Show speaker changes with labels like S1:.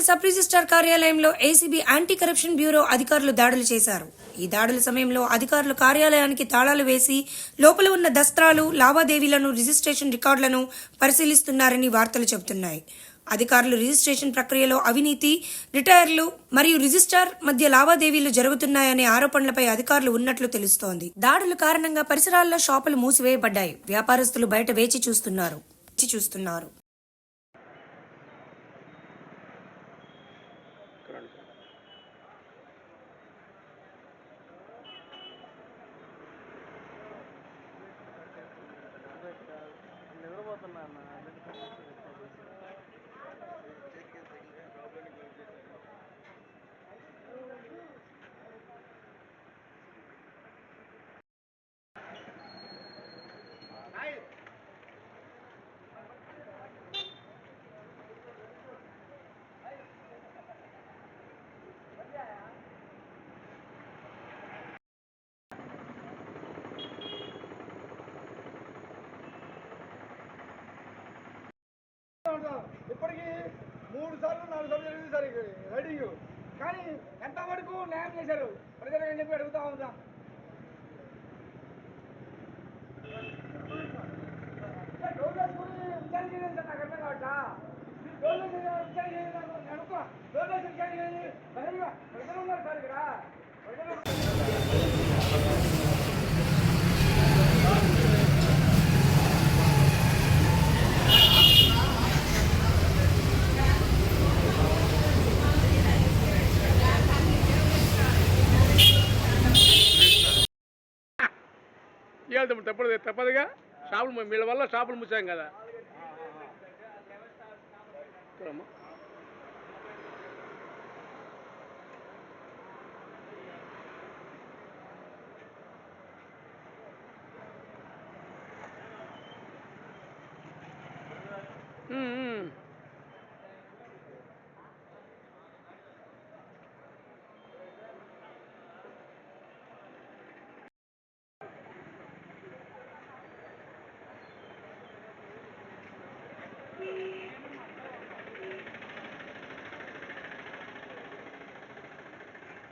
S1: Sub registrar కార్యాలయంలో ACB anti corruption bureau అధికారులు దాడులు చేశారు. ఈ దాడుల సమయంలో అధికారులు కార్యాలయానికి తాళాలు వేసి లోపల ఉన్న దస్త్రాలు లావాదేవీలను రిజిస్ట్రేషన్ రికార్డులను పరిశీలిస్తున్నారని వార్తలు చెబుతున్నాయి. అధికారులు రిజిస్ట్రేషన్ ప్రక్రియలో అవినీతి రిటైర్లు మరియు రిజిస్ట్రార్ మధ్య లావాదేవీలు జరుగుతున్నాయనే ఆరోపణలపై అధికారులు ఉన్నట్లు తెలుస్తోంది. దాడుల కారణంగా పరిసరాల్లో షాపులు మూసివేయబడ్డాయి. వ్యాపారస్తులు బయట వేచి చూస్తున్నారు. వేచి చూస్తున్నారు
S2: ఉంటాం. మూడు సార్లు నాలుగు సార్లు జరిగింది సార్ రైడింగ్ కానీ ఎంత వరకు న్యాయం చేశారు? ప్రజలకు ఏం చెప్పి అడుగుతా ఉంటాం? డోర్ వేసుకుని విచారణ చేయండి సార్ నాకు అర్థం కావట్లా? డోర్ విచారణ డోర్ వేసి విచారణ ప్రజలు ఉన్నారు సార్ ఇక్కడ. ప్రజలు
S3: ఇవాళ తప్పదు తప్పదుగా. షాపులు వీళ్ళ వల్ల షాపులు మూసాం కదా.